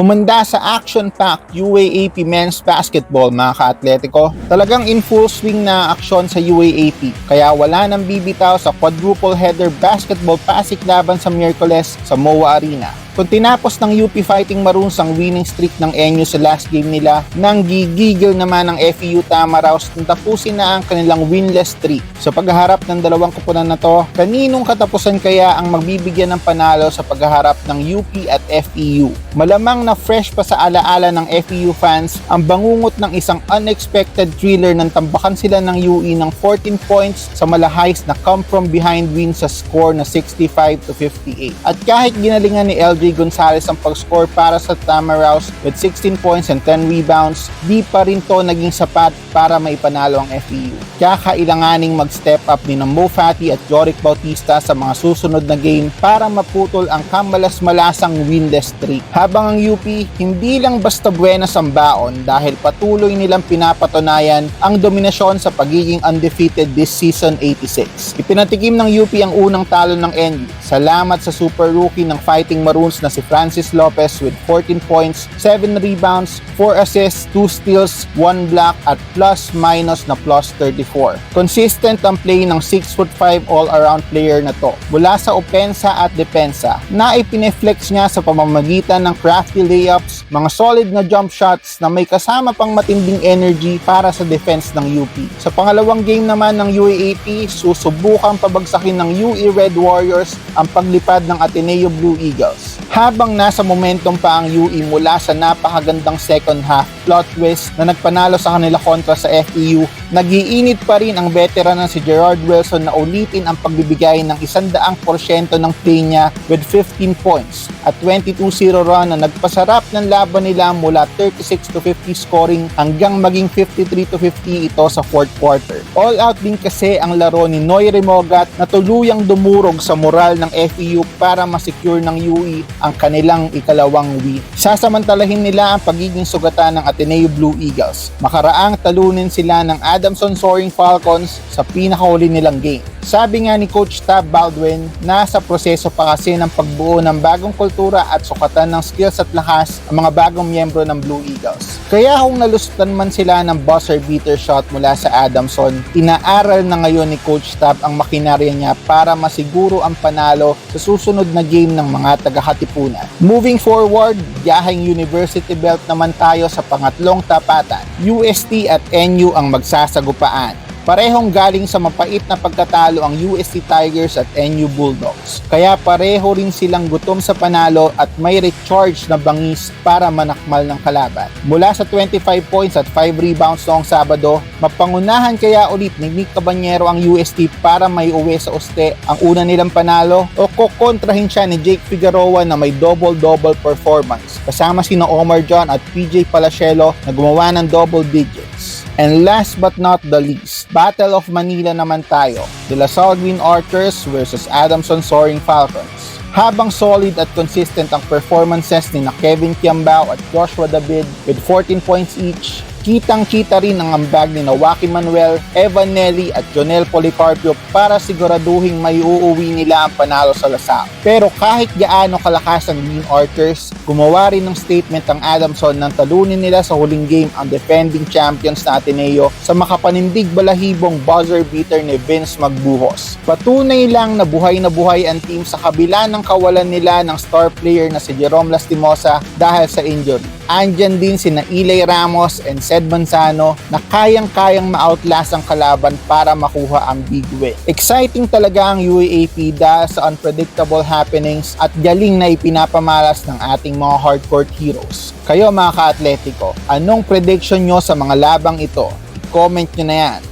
Humanda sa action-packed UAAP men's basketball mga ka-atletiko. Talagang in full swing na aksyon sa UAAP. Kaya wala nang bibitaw sa quadruple header basketball pasik laban sa Miyerkules sa MOA Arena. Kung tinapos ng UP Fighting Maroons ang winning streak ng NU sa last game nila, nang gigigil naman ng FEU Tamaraws nang tapusin na ang kanilang winless streak. Sa paghaharap ng dalawang kupunan na to, kaninong katapusan kaya ang magbibigyan ng panalo sa paghaharap ng UP at FEU? Malamang na fresh pa sa alaala ng FEU fans ang bangungot ng isang unexpected thriller nang tambakan sila ng UE ng 14 points sa malahais na come from behind win sa score na 65 to 58. At kahit ginalingan ni LJ Gonzalez ang pag-score para sa Tamaraws with 16 points and 10 rebounds, di pa rin to naging sapat para maipanalo ang FEU. Kaya kailanganing mag-step up ni Mo Fati at Joric Bautista sa mga susunod na game para maputol ang kamalas-malasang winless streak. Habang ang UP, hindi lang basta buenas ang baon dahil patuloy nilang pinapatunayan ang dominasyon sa pagiging undefeated this season 86. Ipinatikim ng UP ang unang talo ng NU. Salamat sa super rookie ng Fighting Maroons na si Francis Lopez with 14 points, 7 rebounds, 4 assists, 2 steals, 1 block at plus minus na plus 34. Consistent ang play ng 6'5 all-around player na to. Mula sa opensa at depensa na ipineflex niya sa pamamagitan ng crafty layups, mga solid na jump shots na may kasama pang matinding energy para sa defense ng UP. Sa pangalawang game naman ng UAAP, susubukang pabagsakin ng UE Red Warriors ang paglipad ng Ateneo Blue Eagles. Habang nasa momentum pa ang UE mula sa napakagandang second half plot twist na nagpanalo sa kanila kontra sa FEU, nagiinit pa rin ang veteran na si Gerard Wilson na ulitin ang pagbibigay ng 100% ng play niya with 15 points at 22-0 run na nagpasarap ng laban nila mula 36 to 50 scoring hanggang maging 53 to 50 ito sa fourth quarter. All out din kasi ang laro ni Noy Remogat na tuluyang dumurog sa moral ng FEU para masecure ng UE ang kanilang ikalawang win. Sasamantalahin nila ang pagiging sugatan ng Ateneo Blue Eagles. Makaraang talunin sila ng Adamson Soaring Falcons sa pinakahuli nilang game. Sabi nga ni Coach Tab Baldwin, nasa proseso pa kasi ng pagbuo ng bagong kultura at sukatan ng skills at lakas ang mga bagong miyembro ng Blue Eagles. Kaya kung nalustan man sila ng buzzer beater shot mula sa Adamson, inaaral na ngayon ni Coach Tab ang makinarya niya para masiguro ang panalo sa susunod na game ng mga taga-Hatipunan. Moving forward, biyaheng University Belt naman tayo sa pangatlong tapatan. UST at NU ang magsasagupaan. Parehong galing sa mapait na pagkatalo ang UST Tigers at NU Bulldogs. Kaya pareho rin silang gutom sa panalo at may recharge na bangis para manakmal ng kalaban. Mula sa 25 points at 5 rebounds noong Sabado, mapangunahan kaya ulit ni Nick Cabanyero ang UST para may uwi sa uste ang una nilang panalo o kukontrahin siya ni Jake Figueroa na may double-double performance kasama sina Omar John at PJ Palacielo na gumawa ng double digits. And last but not the least, Battle of Manila naman tayo. De La Salle Green Archers versus Adamson Soaring Falcons. Habang solid at consistent ang performances ni na Kevin Kiambao at Joshua David with 14 points each, kitang-kita rin ang ambag ni na Joaquin Manuel, Evan Nelly at Jonel Policarpio para siguraduhin may uuwi nila ang panalo sa Lasal. Pero kahit gaano kalakas ang Green Archers, gumawa rin ng statement ang Adamson nang talunin nila sa huling game ang defending champions na Ateneo sa makapanindig balahibong buzzer beater ni Vince Magbuhos. Patunay lang na buhay na buhay ang team sa kabila ng kawalan nila ng star player na si Jerome Lastimosa dahil sa injury. Andyan din sina Ilay Ramos and Sed Manzano na kayang-kayang ma-outlast ang kalaban para makuha ang big win. Exciting talaga ang UAAP dahil sa unpredictable happenings at galing na ipinapamalas ng ating mga hardcourt heroes. Kayo mga ka-atletiko, anong prediction nyo sa mga labang ito? I-comment nyo na yan.